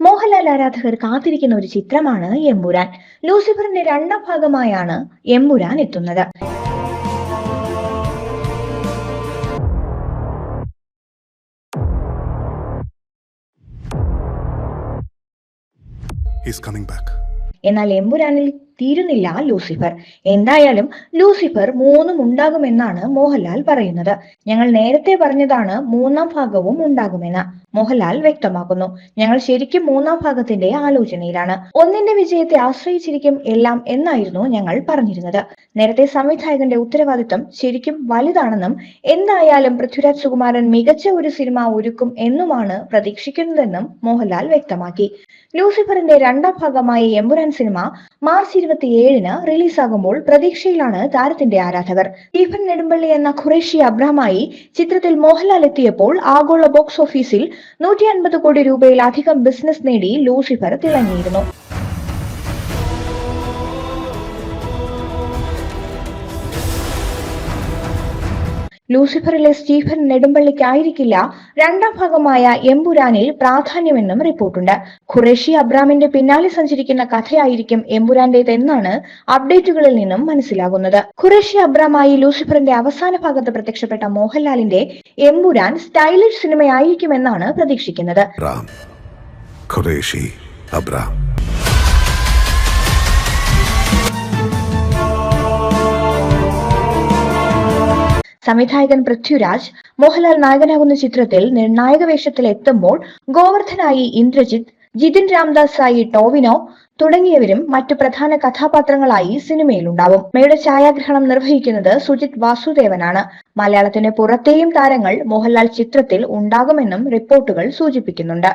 മോഹൻലാൽ ആരാധകർ കാത്തിരിക്കുന്ന ഒരു ചിത്രമാണ് എമ്പുരാൻ ലൂസിഫറിന്റെ രണ്ടാം ഭാഗമായാണ് എമ്പുരാൻ എത്തുന്നത്. എന്നാൽ എമ്പുരാനിൽ തീരുന്നില്ല ലൂസിഫർ. എന്തായാലും ലൂസിഫർ മൂന്നും ഉണ്ടാകുമെന്നാണ് മോഹൻലാൽ പറയുന്നത്. ഞങ്ങൾ നേരത്തെ പറഞ്ഞതാണ് മൂന്നാം ഭാഗവും ഉണ്ടാകുമെന്ന്. മോഹൻലാൽ വ്യക്തമാക്കുന്നു. ഞങ്ങൾ ശരിക്കും മൂന്നാം ഭാഗത്തിന്റെ ആലോചനയിലാണ്. ഒന്നിന്റെ വിജയത്തെ ആശ്രയിച്ചിരിക്കും എല്ലാം എന്നായിരുന്നു ഞങ്ങൾ പറഞ്ഞിരുന്നത്. നേരത്തെ സംവിധായകന്റെ ഉത്തരവാദിത്തം ശരിക്കും വലുതാണെന്നും എന്തായാലും പൃഥ്വിരാജ് സുകുമാരൻ മികച്ച ഒരു സിനിമ ഒരുക്കും എന്നുമാണ് പ്രതീക്ഷിക്കുന്നതെന്നും മോഹൻലാൽ വ്യക്തമാക്കി. ലൂസിഫറിന്റെ രണ്ടാം ഭാഗമായ എമ്പുരാൻ സിനിമ മാർച്ച് ഇരുപത്തിയേഴിന് റിലീസാകുമ്പോൾ പ്രതീക്ഷയിലാണ് താരത്തിന്റെ ആരാധകർ. സ്റ്റീഫൻ നെടുമ്പള്ളി എന്ന ഖുറേഷി അബ്രഹമായി ചിത്രത്തിൽ മോഹൻലാൽ എത്തിയപ്പോൾ ആഗോള ബോക്സ് ഓഫീസിൽ നൂറ്റി അൻപത് കോടി രൂപയിലധികം ബിസിനസ് നേടി ലൂസിഫർ തിളങ്ങിയിരുന്നു. ലൂസിഫറിലെ സ്റ്റീഫൻ നെടുമ്പള്ളിക്കായിരിക്കില്ല. രണ്ടാം ഭാഗമായ എമ്പുരാനിൽ പ്രാധാന്യമെന്നും റിപ്പോർട്ടുണ്ട്. ഖുറേഷി അബ്രാമിന്റെ പിന്നാലെ സഞ്ചരിക്കുന്ന കഥയായിരിക്കും എമ്പുരാന്റേതെന്നാണ് അപ്ഡേറ്റുകളിൽ നിന്നും മനസ്സിലാകുന്നത്. ഖുറേഷി അബ്രാമായി ലൂസിഫറിന്റെ അവസാന ഭാഗത്ത് പ്രത്യക്ഷപ്പെട്ട മോഹൻലാലിന്റെ എമ്പുരാൻ സ്റ്റൈലിഷ് സിനിമയായിരിക്കുമെന്നാണ് പ്രതീക്ഷിക്കുന്നത്. ഖുറേഷി Qureshi. സംവിധായകൻ പൃഥ്വിരാജ് മോഹൻലാൽ നായകനാകുന്ന ചിത്രത്തിൽ നിർണായക വേഷത്തിൽ എത്തുമ്പോൾ ഗോവർദ്ധനായി ഇന്ദ്രജിത്ത് ജിതിൻ രാംദാസായി ടോവിനോ തുടങ്ങിയവരും മറ്റു പ്രധാന കഥാപാത്രങ്ങളായി സിനിമയിൽ സിനിമയിലുണ്ടാവും. മേയുടെ ഛായാഗ്രഹണം നിർവഹിക്കുന്നത് സുജിത് വാസുദേവനാണ്. മലയാളത്തിന് പുറത്തെയും താരങ്ങൾ മോഹൻലാൽ ചിത്രത്തിൽ ഉണ്ടാകുമെന്നും റിപ്പോർട്ടുകൾ സൂചിപ്പിക്കുന്നുണ്ട്.